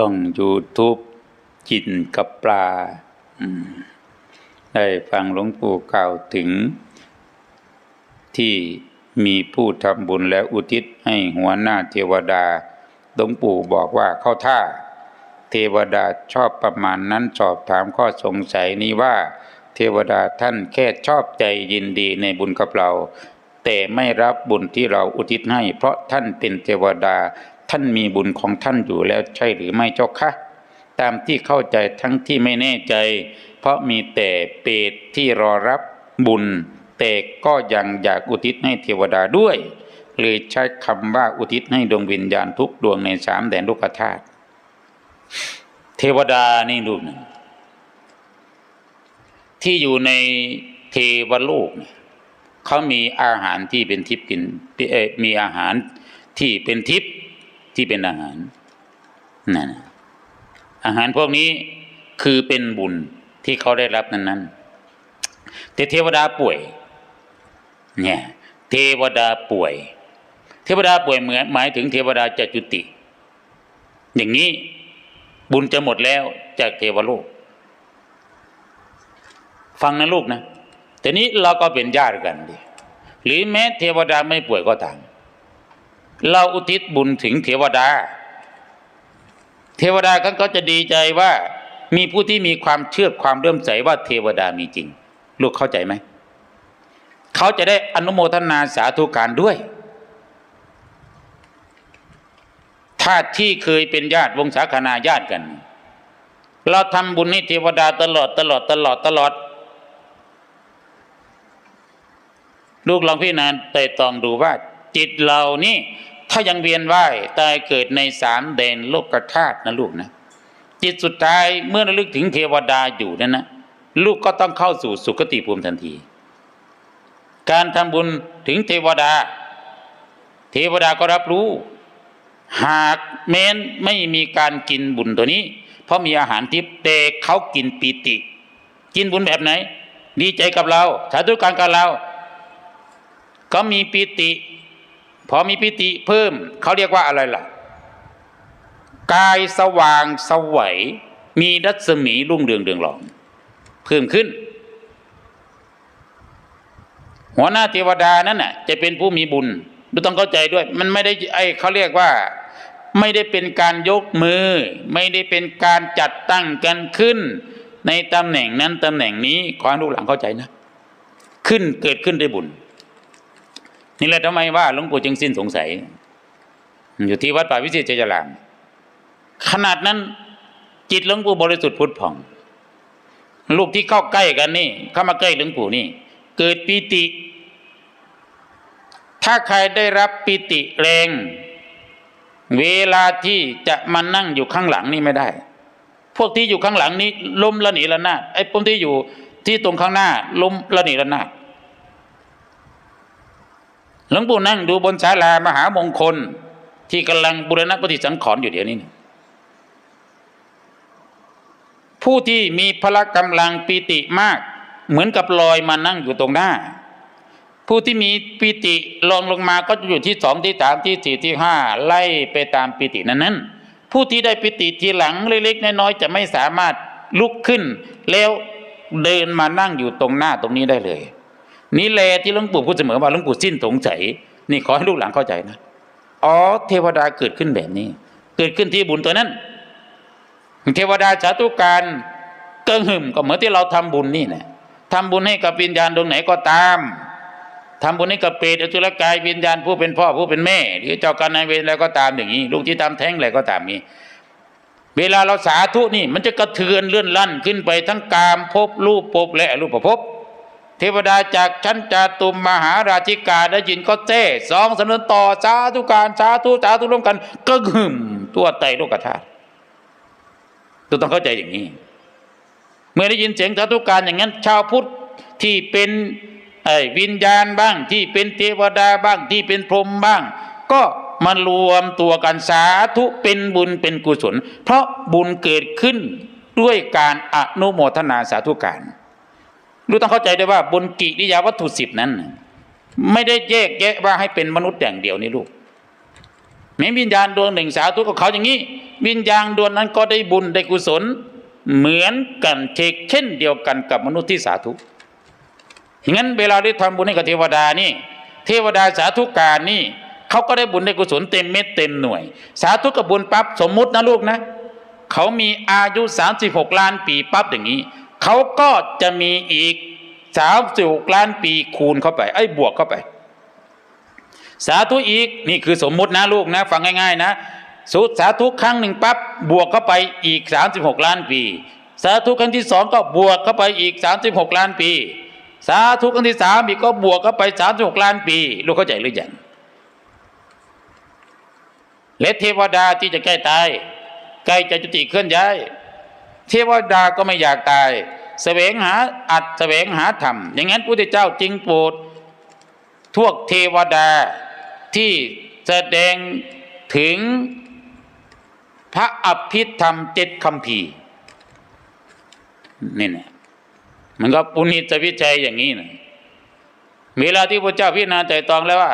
ช่อง YouTube จินกับปลา ได้ฟังหลวงปู่กล่าวถึง ที่มีผู้ทำบุญและอุทิศให้หัวหน้าเทวดาหลวงปู่บอกว่าเข้าท่า เทวดาชอบประมาณนั้นสอบถามข้อสงสัยนี้ว่า เทวดาท่านแค่ชอบใจยินดีในบุญกับเรา แต่ไม่รับบุญที่เราอุทิศให้ เพราะท่านเป็นเทวดา ท่านมีบุญของท่านอยู่แล้วใช่หรือไม่เจ้าคะตามที่เข้าใจทั้งที่ไม่แน่ใจ เพราะมีแต่เปรตที่รอรับบุญ แต่ก็ยังอยากอุทิศให้เทวดาด้วยเลยใช้คำว่าอุทิศให้ดวงวิญญาณทุกดวงในสามแดนโลกธาตุเทวดานี่รูหนึ่งที่อยู่ในเทวโลกเนี่ยเขามีอาหารที่เป็นทิพย์กินมีอาหารที่เป็นทิพย์ ที่เป็นอาหารนั่นอาหารพวกนี้คือเป็นบุญที่เขาได้รับนั้นๆแต่เทวดาป่วย เนี่ย เทวดาป่วย เทวดาป่วยเหมือนหมายถึงเทวดาจะจุติ อย่างนี้บุญจะหมดแล้วจากเทวโลก ฟังนะลูกนะแต่นี้เราก็เป็นญาติกันดิหรือแม้เทวดาไม่ป่วยก็ตาม เราอุทิศบุญถึงเทวดา เทวดาก็ก็จะดีใจว่ามีผู้ที่มีความเชื่อความเลื่มใสว่าเทวดามีจริง ลูกเข้าใจไหม เขาจะได้อนุโมทนาสาธุการด้วย ถ้าที่เคยเป็นญาติวงศาคณาญาติกัน เราทำบุญให้เทวดาตลอดตลอดตลอดตลอด ลูกลองพิจารณาไต่ตองดูว่า จิตเรานี่ถ้ายังเวียนว่ายตายเกิดในสามแดนโลกธาตุนะลูกนะจิตสุดท้ายเมื่อระลึกถึงเทวดาอยู่นั่นนะลูกก็ต้องเข้าสู่สุคติภูมิทันที การทำบุญถึงเทวดา เทวดาก็รับรู้ หากแม้นไม่มีการกินบุญตัวนี้ เพราะมีอาหารทิพย์แต่เขากินปีติ กินบุญแบบไหน ดีใจกับเราสาธุการกับเรา ก็มีปีติ พอมีปีติเพิ่มเขาเรียกว่าอะไรล่ะ กายสว่างสวัยมีรัศมีรุ่งเรืองเรืองรอง เพิ่มขึ้น หัวหน้าเทวดานั่นน่ะจะเป็นผู้มีบุญดูต้องเข้าใจด้วย มันไม่ได้ไอเขาเรียกว่า ไม่ได้เป็นการยกมือ ไม่ได้เป็นการจัดตั้งกันขึ้น ในตำแหน่งนั้นตำแหน่งนี้ขอให้ลูกหลังเข้าใจนะ ขึ้นเกิดขึ้นด้วยบุญ นี่แหละทำไมว่าหลวงปู่จึงสิ้นสงสัย อยู่ที่วัดป่าวิเศษชัยรามขนาดนั้นจิตหลวงปู่บริสุทธิ์พุทธผ่อง ลูกที่เข้าใกล้กันนี่ เข้ามาใกล้หลวงปู่นี่ เกิดปีติ ถ้าใครได้รับปีติแรง เวลาที่จะมานั่งอยู่ข้างหลังนี่ไม่ได้ พวกที่อยู่ข้างหลังนี้ล้มละหนีละนาดไอ้พวกที่อยู่ที่ตรงข้างหน้าล้มละหนีละนาด หลวงปู่นั่งดูบนศาลามหามงคล ที่กำลังบุรณปฏิสังขรณ์อยู่เดี๋ยวนี้ ผู้ที่มีพละกำลังปีติมาก เหมือนกับลอยมานั่งอยู่ตรงหน้า ผู้ที่มีปีติลองลงมาก็จะอยู่ที่สองที่สามที่สี่ที่ห้าไล่ไปตามปีตินั้นนั้นผู้ที่ได้ปีติทีหลังเล็กๆน้อยๆจะไม่สามารถลุกขึ้น แล้วเดินมานั่งอยู่ตรงหน้าตรงนี้ได้เลย นี่แหละที่หลวงปู่พูดเสมอว่าหลวงปู่สิ้นสงสัยนี่ขอให้ลูกหลานเข้าใจนะอ๋อเทวดาเกิดขึ้นแบบนี้ เกิดขึ้นที่บุญตัวนั้น เทวดาสาธุการเกิงหึมก็เหมือนที่เราทำบุญนี่แหละทำบุญให้กับวิญญาณดวงไหนก็ตามทำบุญให้กับเปรตอสุรกายวิญญาณผู้เป็นพ่อผู้เป็นแม่ หรือเจ้ากรรมนายเวรอะไรก็ตามอย่างนี้ ลูกที่ทำแท้งอะไรก็ตามนี้ เวลาเราสาธุนี่ มันจะกระเทือนเลื่อนลั่นขึ้นไปทั้งกามภพรูปภพและรูปภพ เทวดาจากชั้นจาตุมมหาราชิกาได้ยินก็เจ้สองสำนวนต่อสาธุการสาธุสาธุร่วมกันก็หึมตัวไตรโลกธาตุตัวต้องเข้าใจอย่างนี้ เมื่อได้ยินเสียงสาธุการอย่างนั้น ชาวพุทธที่เป็นวิญญาณบ้างที่เป็นเทวดาบ้างที่เป็นพรหมบ้าง ก็มารวมตัวกันสาธุเป็นบุญเป็นกุศล เพราะบุญเกิดขึ้นด้วยการอนุโมทนาสาธุการ รู้ต้องเข้าใจด้วยว่าบุญกิริยาวัตถุสิบนั้น ไม่ได้แยกแยะว่าให้เป็นมนุษย์อย่างเดียวนี่ลูกแม้วิญญาณดวงหนึ่งสาธุกับเขาอย่างนี้ วิญญาณดวงนั้นก็ได้บุญได้กุศล เหมือนกันเช่นเดียวกันกับมนุษย์ที่สาธุงั้นเวลาได้ทำบุญให้กับเทวดานี่ เทวดาสาธุการนี่เขาก็ได้บุญได้กุศลเต็มเม็ดเต็มหน่วย สาธุกับบุญปั๊บสมมุตินะลูกนะ เขามีอายุ 36 ล้านปีปั๊บอย่างนี้ เขาก็จะมีอีก36ล้านปีคูณเข้าไปไอ้บวกเข้าไป สาธุอีกนี่คือสมมุตินะลูกนะ ฟังง่าย ๆ นะสุสาธุครั้งหนึ่งปั๊บบวกเข้าไปอีก 36 ล้านปี สาธุครั้งที่สองก็บวกเข้าไปอีก 36 ล้านปี สาธุครั้งที่สามอีกก็บวกเข้าไป 36 ล้านปี ลูกเข้าใจหรือยังและเทวดาที่จะใกล้ตายใกล้จะจุติเคลื่อนย้าย เทวดาก็ไม่อยากตาย แสวงหาอัดแสวงหาธรรม อย่างนั้นพระพุทธเจ้าจึงโปรดทวกเทวดาที่แสดงถึงพระอภิธรรมเจ็ดคำพีนี่นะมันก็ปุณิจวิจัยอย่างนี้นะเวลาที่พระเจ้าพิจารณาใจตองแล้วว่า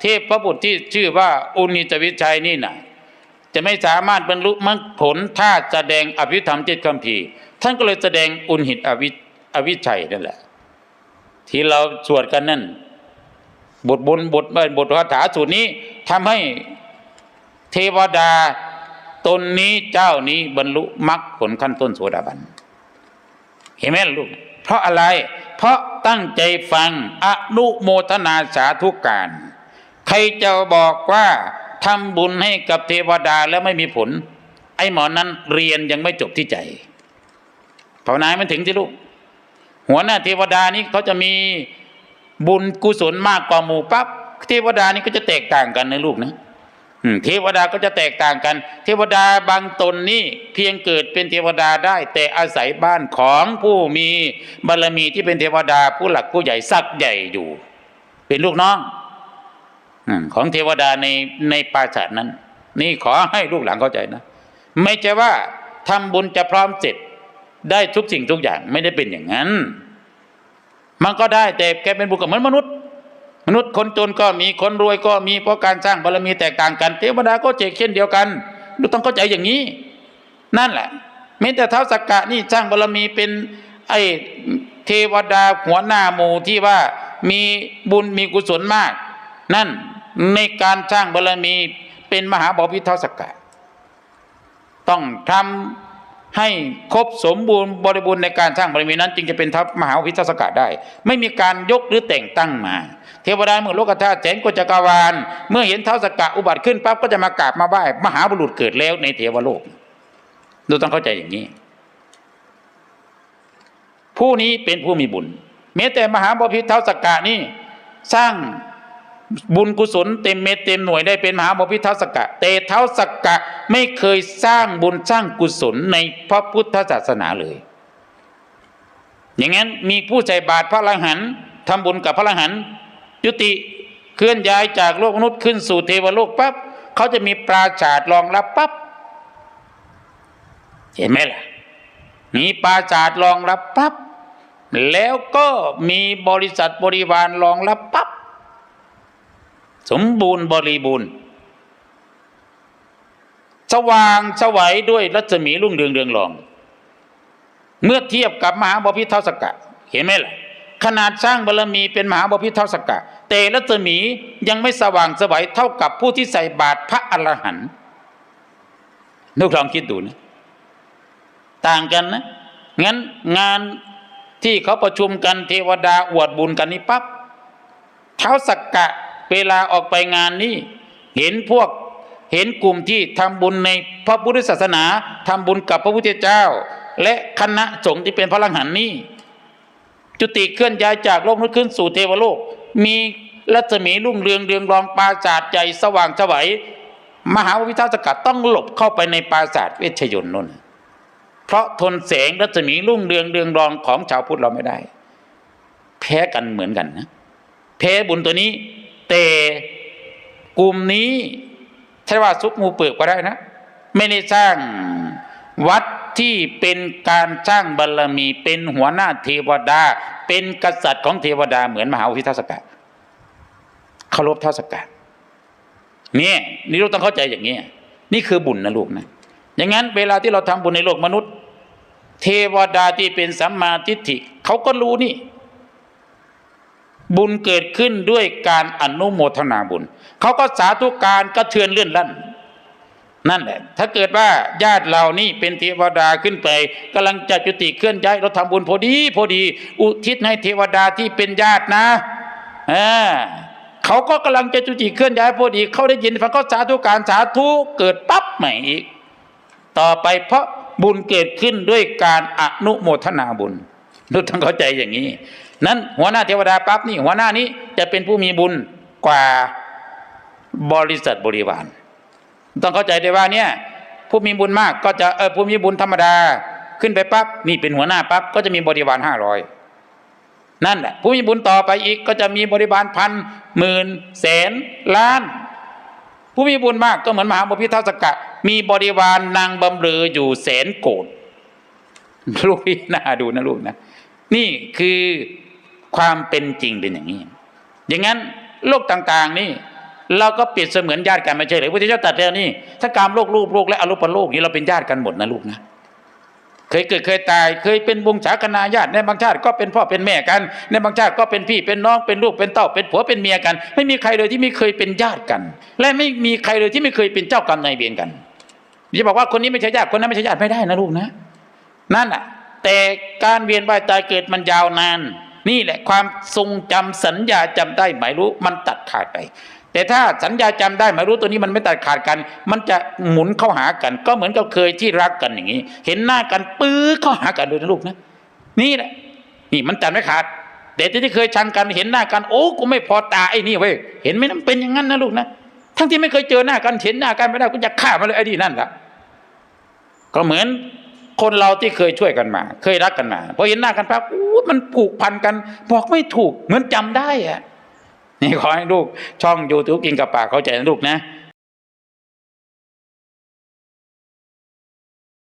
เทพพระบุตรที่ชื่อว่าอุณิจวิจัยนี่นะ จะไม่สามารถบรรลุมรรคผลถ้าแสดงอภิธรรมเจ็ดคำพีท่านก็เลยแสดงอุณหิตอวิอวิชัยนั่นแหละ ที่เราสวดกันนั่น บทบุญบทบทคาถาสูตรนี้ทำให้เทวดาตนนี้เจ้านี้บรรลุมรรคผลขั้นต้นโสดาบัน เห็นไหมลูก เพราะอะไร เพราะตั้งใจฟังอนุโมทนาสาธุการ ใครจะบอกว่า ทำบุญให้กับเทวดาแล้วไม่มีผล ไอ้หมอนั้นเรียนยังไม่จบที่ใจภาวนามันถึงที่ลูก หัวหน้าเทวดานี้เขาจะมีบุญกุศลมากกว่าหมู่ปั๊บเทวดานี่ก็จะแตกต่างกันนะลูกนะเทวดาก็จะแตกต่างกัน เทวดาบางตนนี่เพียงเกิดเป็นเทวดาได้ แต่อาศัยบ้านของผู้มีบารมีที่เป็นเทวดาผู้หลักผู้ใหญ่สักใหญ่อยู่ เป็นลูกน้อง ของเทวดาในในปราสาทนั้น นี่ขอให้ลูกหลานเข้าใจนะ ไม่ใช่ว่าทำบุญจะพร้อมเสร็จได้ทุกสิ่งทุกอย่างไม่ได้เป็นอย่างนั้น มันก็ได้แต่แกเป็นบุคคลเหมือนมนุษย์ มนุษย์คนจนก็มีคนรวยก็มีเพราะการสร้างบารมีแตกต่างกัน เทวดาก็เจกเช่นเดียวกันลูต้องเข้าใจอย่างนี้ นั่นแหละแม้แต่เท้าสักกะนี่สร้างบารมีเป็นไอเทวดาหัวหน้าหมู่ที่ว่ามีบุญมีกุศลมาก นั่น ในการสร้างบารมีเป็นมหาบพิท้าสักะ ต้องทำให้ครบสมบูรณ์บริบูรณ์ในการสร้างบารมีนั้น จึงจะเป็นทัพมหาวิทยาสกัดได้ ไม่มีการยกหรือแต่งตั้งมา เทวดาเมื่อโลกธาตุแสนกว่าจักรวาล เมื่อเห็นเท้าสกะอุบัติขึ้นปั๊บก็จะมากราบมาไหว้มหาบุรุษเกิดแล้วในเทวโลกดูต้องเข้าใจอย่างนี้ ผู้นี้เป็นผู้มีบุญแม้แต่มหาบพิท้าสกกะนี่สร้าง บุญกุศลเต็มเม็ดเต็มหน่วยได้เป็นมหาบพิท้าสกะแต่เท้าสกกะไม่เคยสร้างบุญสร้างกุศลในพระพุทธศาสนาเลย อย่างนั้นมีผู้ใจบาตรพระอรหันทำบุญกับพระอรหันยุติเคลื่อนย้ายจากโลกมนุษย์ขึ้นสู่เทวโลกปั๊บเขาจะมีปราชาดรองรับปั๊บเห็นไหมล่ะมีปราชาดรองรับปั๊บแล้วก็มีบริษัทบริวารรองรับปั๊บ สมบูรณ์บริบูรณ์ สว่างสวัยด้วยรัศมีรุ่งเรืองเรืองรอง เมื่อเทียบกับมหาบพิตรเทาสกกะ เห็นไหมล่ะ ขนาดสร้างบารมีเป็นมหาบพิตรเทาสกกะ แต่รัศมียังไม่สว่างสวัยเท่ากับผู้ที่ใส่บาตรพระอรหันต์นึกลองคิดดูนะต่างกันนะงั้นงานที่เขาประชุมกันเทวดาอวดบุญกันนี่ปั๊บเท้าสักกะ เวลาออกไปงานนี้เห็นพวกเห็นกลุ่มที่ทำบุญในพระพุทธศาสนาทำบุญกับพระพุทธเจ้า และคณะสงฆ์ที่เป็นพระลังหันนี้จุติเคลื่อนย้ายจากโลกนู้นขึ้นสู่เทวโลก มีรัศมีรุ่งเรืองเรืองรองปราศาสตร์ใหญ่สว่างสวัยมหาวิทยาสกัดต้องหลบเข้าไปในปราสาทเวชยนนั่นเพราะทนแสงรัศมีรุ่งเรืองเรืองรองของชาวพุทธเราไม่ได้ แพ้กันเหมือนกันนะแพ้บุญตัวนี้ แต่กลุ่มนี้ใช่ว่าซุกงูเปลือกก็ได้นะ ไม่ได้สร้างวัดที่เป็นการสร้างบารรมี เป็นหัวหน้าเทวดา เป็นกษัตริย์ของเทวดาเหมือนมหาวิทยาสกัดเคารพเท่าสกัดเนี่ยนี่ลูกต้องเข้าใจอย่างนี้นี่คือบุญนะลูกนะอย่างนั้นเวลาที่เราทำบุญในโลกมนุษย์ เทวดาที่เป็นสัมมาทิฏฐิเขาก็รู้นี่ บุญเกิดขึ้นด้วยการอนุโมทนาบุญ เขาก็สาธุการกระเทือนเลื่อนลั่น นั่นแหละ ถ้าเกิดว่าญาติเรานี่เป็นเทวดาขึ้นไปกำลังจะจุติเคลื่อนย้ายเราทำบุญพอดีพอดี อุทิศให้เทวดาที่เป็นญาตินะอ่าเขาก็กำลังจะจุติเคลื่อนย้ายพอดี เขาได้ยินฟังก็สาธุการสาธุเกิดปั๊บใหม่อีก ต่อไปเพราะบุญเกิดขึ้นด้วยการอนุโมทนาบุญทุกท่านเข้าใจอย่างนี้ นั้นหัวหน้าเทวดาปั๊บนี่หัวหน้านี้จะเป็นผู้มีบุญกว่าบริษัทบริวาร ต้องเข้าใจได้ว่าเนี่ยผู้มีบุญมากก็จะเออผู้มีบุญธรรมดาขึ้นไปปั๊บนี่เป็นหัวหน้าปั๊บก็จะมีบริวารห้าร้อยนั่นแหละผู้มีบุญต่อไปอีกก็จะมีบริวารพันหมื่นแสนล้าน ผู้มีบุญมากก็เหมือนมหาบพิทักษกะ มีบริวารนางบำเรออยู่แสนโกดลูกพี่น่าดูนะลูกนะ นี่คือ ความเป็นจริงเป็นอย่างนี้ อย่างนั้นโลกต่างๆนี่ เราก็เปรียบเสมือนญาติกันไม่ใช่หรือพระเจ้าตรัดแล้วนี่ ถ้าการโลกรูปโลกและอรูปโลกนี่เราเป็นญาติกันหมดนะลูกนะเคยเกิดเคยตาย เคยเป็นวงศาคณาญาติในบางชาติก็เป็นพ่อเป็นแม่กัน ในบางชาติก็เป็นพี่เป็นน้องเป็นลูกเป็นเต้าเป็นผัวเป็นเมียกัน ไม่มีใครเลยที่ไม่เคยเป็นญาติกัน และไม่มีใครเลยที่ไม่เคยเป็นเจ้ากรรมนายเวรกันอย่าบอกว่าคนนี้ไม่ใช่ญาติคนนั้นไม่ใช่ญาติไม่ได้นะลูกนะ นั่นอะ แต่การเวียนว่ายตายเกิดมันยาวนาน นี่แหละความทรงจำสัญญาจำได้หมายรู้มันตัดขาดไป แต่ถ้าสัญญาจำได้หมายรู้ตัวนี้มันไม่ตัดขาดกัน มันจะหมุนเข้าหากัน ก็เหมือนกับเคยที่รักกันอย่างนี้ เห็นหน้ากันปื้อเข้าหากันเลยนะลูกนะนี่แหละ นี่มันจำไม่ขาดแต่ที่เคยชังกันเห็นหน้ากันโอ้กูไม่พอตาไอ้นี่เว้ยเห็นไหมมันเป็นอย่างนั้นนะลูกนะทั้งที่ไม่เคยเจอหน้ากันเห็นหน้ากันไม่ได้ก็จะฆ่ามันเลยไอ้นี่นั่นละก็เหมือน คนเราที่เคยช่วยกันมา เคยรักกันมาพอเห็นหน้ากันปั๊บมันผูกพันกันบอกไม่ถูกเหมือนจำได้อะนี่ขอให้ลูกช่องยูทูบกินกับปากเข้าใจนะลูกนะ